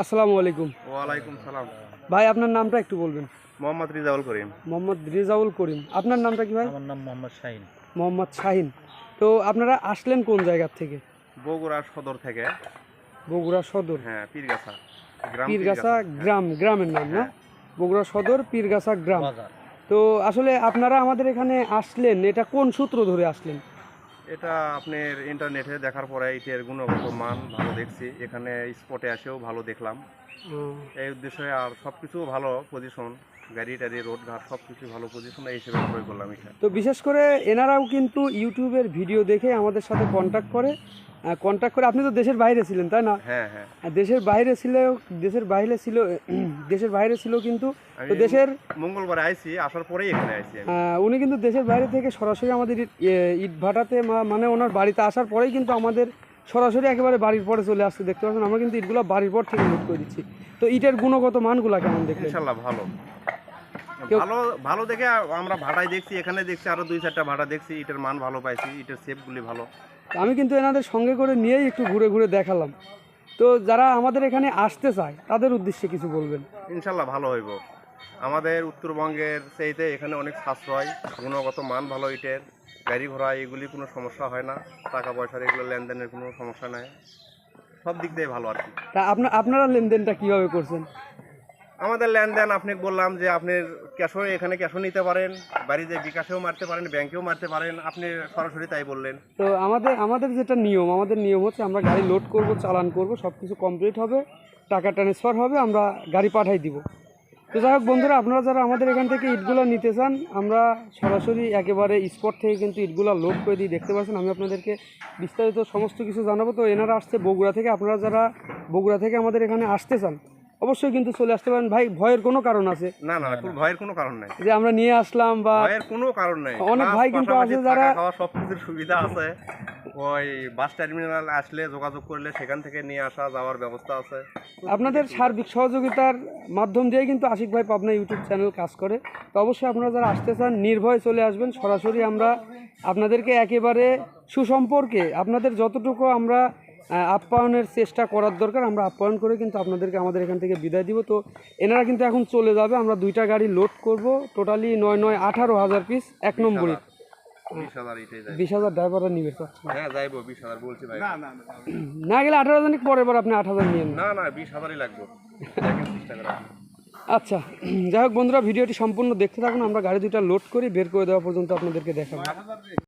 আসসালামু আলাইকুম। ওয়ালাইকুম সালাম। ভাই আপনার নামটা একটু বলবেন। মোহাম্মদ রিজাউল করিম। মোহাম্মদ রেজাউল করিম। আপনার নামটা কি ভাই? আমার নাম মোহাম্মদ শাহিন। মোহাম্মদ শাহিন। তো আপনারা আসলেন কোন জায়গা থেকে? বগুড়া সদর থেকে। বগুড়া সদর। হ্যাঁ পীরগাছা গ্রাম পীরগাছা পীরগাছা। গ্রাম গ্রামের নাম না? হ্যাঁ। বগুড়া সদর পীরগাছা গ্রাম। তো আসলে আপনারা আমাদের এখানে আসলেন এটা কোন সূত্র ধরে আসলেন? এটা আপনার ইন্টারনেটে দেখার পরে এটার গুণগত মান ভালো দেখছি। এখানে স্পটে এসেও ভালো দেখলাম। এই উদ্দেশ্যে আর সব কিছু ভালো পজিশন গাড়ি টাড়ি রোড ঘাট সব কিছু ভালো পজিশন এই হিসেবে ক্রয় করলাম এটা। তো বিশেষ করে এনারাও কিন্তু ইউটিউবের ভিডিও দেখে আমাদের সাথে কন্ট্যাক্ট করে। কন্ট্যাক্ট করে আপনি তো দেশের বাইরে ছিলেন তাই না? হ্যাঁ হ্যাঁ। দেশের বাইরে ছিল দেশের বাইরে ছিল দেশের বাইরে ছিল কিন্তু তো দেশের মঙ্গলবার আইছি আসার পরেই এখানে আইছি। উনি কিন্তু দেশের বাইরে থেকে সরাসরি আমাদের ইট- ভাটাতে মানে ওনার বাড়িতে আসার পরেই কিন্তু আমাদের সরাসরি একেবারে বাড়ির পরে চলে আসছে দেখতে পাচ্ছেন? আমরা কিন্তু ইটগুলো বাড়ির পর থেকে লোড করে দিচ্ছি। তো ইটের গুণগত মানগুলো কেমন দেখলেন? ইনশাল্লাহ ভালো। ভালো ভালো দেখে আমরা ভাড়ায় দেখছি এখানে দেখছি আরও দুই চারটা ভাড়া দেখছি ইটের মান ভালো পাইছি ইটের শেপগুলি ভালো। আমি কিন্তু এনাদের সঙ্গে করে নিয়েই একটু ঘুরে ঘুরে দেখালাম। তো যারা আমাদের এখানে আসতে চায় তাদের উদ্দেশ্যে কিছু বলবেন। ইনশাল্লাহ ভালো হইব। আমাদের উত্তরবঙ্গের সেইতে এখানে অনেক সাশ্রয় গুণগত মান ভালো ইটের গাড়ি ঘোড়া এগুলি কোনো সমস্যা হয় না টাকা পয়সার এগুলো লেনদেনের কোনো সমস্যা নাই। সব দিক দিয়ে ভালো আর কি। তা আপনার আপনারা লেনদেনটা কীভাবে করছেন? আমাদের লেনদেন, আপনি বললাম যে আপনি ক্যাশও এখানে ক্যাশও নিতে পারেন, বাড়িতে বিকাশেও মারতে পারেন ব্যাংকেও মারতে পারেন, আপনি সরাসরি তাই বললেন। তো আমাদের আমাদের যেটা নিয়ম, আমাদের নিয়ম হচ্ছে আমরা গাড়ি লোড করব, চালান করব সব কিছু কমপ্লিট হবে, টাকা ট্রান্সফার হবে, আমরা গাড়ি পাঠাই দিব। তো যাই হোক বন্ধুরা, আপনারা যারা আমাদের এখান থেকে ইটগুলো নিতে চান, আমরা সরাসরি একেবারে স্পট থেকে কিন্তু ইটগুলো লোড করে দিই, দেখতে পাচ্ছেন, আমি আপনাদেরকে বিস্তারিত সমস্ত কিছু জানাব। তো এনারা আসছে বগুড়া থেকে, আপনারা যারা বগুড়া থেকে আমাদের এখানে আসতে চান অবশ্যই কিন্তু চলে আসতে পারেন। ভাই ভয়ের কোনো কারণ আছে? না না ভয়ের কোনো কারণ নাই। যে আমরা নিয়ে আসলাম বা ভয়ের কোনো কারণ নাই। অনেক ভাই কিন্তু আছে যারা- খাওয়া সব কিছুর সুবিধা আছে। ওই বাস টার্মিনাল আসলে যোগাযোগ করলে সেখান থেকে নিয়ে আসা যাওয়ার ব্যবস্থা আছে। আপনাদের সার্বিক সহযোগিতার মাধ্যম দিয়ে কিন্তু আশিক ভাই পাবনা ইউটিউব চ্যানেল কাজ করে। তো অবশ্যই আপনারা যারা আসতে চান নির্ভয়ে চলে আসবেন। সরাসরি আমরা আপনাদেরকে একেবারে সুসম্পর্কে আপনাদের যতটুকু আমরা আপ্যায়নের চেষ্টা করার দরকার। আমরা আপ্যায়ন করে কিন্তু আপনাদেরকে আমাদের এখান থেকে বিদায় দিব। তো এনারা কিন্তু এখন চলে যাবে। আমরা দুইটা গাড়ি লোড করব। টোটালি নয় নয় আঠারো হাজার পিস এক নম্বরই। বিশ হাজার ড্রাইভাররা নিবে স্যার হ্যাঁ না গেলে আঠারো হাজার নিক পরের বার আপনি আট হাজার নিয়ে না। না বিশ হাজারই লাগবে। দেখেন চেষ্টা করে আপনি। আচ্ছা যাই হোক বন্ধুরা ভিডিওটি সম্পূর্ণ দেখতে থাকুন। আমরা গাড়ি দুটো লোড করি বের করে দেওয়া পর্যন্ত আপনাদেরকে দেখাবো।